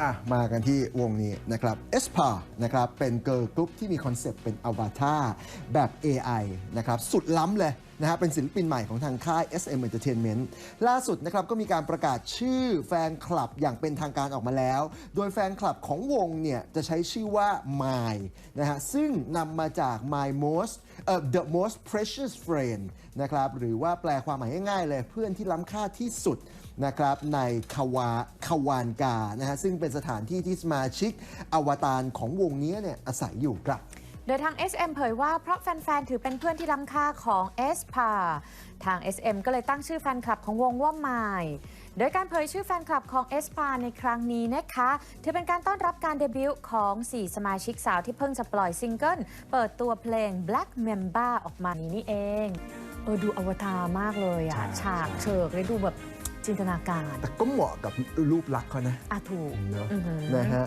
อะมากันที่วงนี้นะครับ e s p a นะครับเป็นเกิร์ลกรุ๊ปที่มีคอนเซปต์เป็นอวตารแบบ AI นะครับสุดล้ำเลยนะฮะเป็นศิลปินใหม่ของทางค่าย SM Entertainment ล่าสุดนะครับก็มีการประกาศชื่อแฟนคลับอย่างเป็นทางการออกมาแล้ว โดยแฟนคลับของวงเนี่ยจะใช้ชื่อว่า My นะฮะซึ่งนำมาจาก My Most เอ่อ The Most Precious Friend นะครับหรือว่าแปลความหมายง่ายๆเลยเพื่อนที่ล้ำค่าที่สุดนะครับในคาวาคาวานกานะฮะซึ่งเป็นสถานที่ที่สมาชิกอวตารของวงนี้เนี่ยอาศัยอยู่ครับ โดยทาง SM เผยว่าเพราะแฟน ๆ ถือเป็นเพื่อนที่ล้ำค่าของ s p a ทาง SM ก็เลยตั้งชื่อแฟนคลับของวงว่า My โดยการเผยชื่อแฟนคลับของ s p a ในครั้งนี้นะคะ ถือเป็นการต้อนรับการเดบิวต์ของ 4 สมาชิกสาวที่เพิ่งจะปล่อยซิงเกิล เปิดตัวเพลง Black Mamba ออกมานี้นี่เองเออดูอวตารมากเลยอะใช่ฉากใช่เฉิกเลยดูแบบจินตนาการ แต่ก็เหมาะกับรูปลักษณ์เขานะอะถูกเนอะอือหือนะฮะ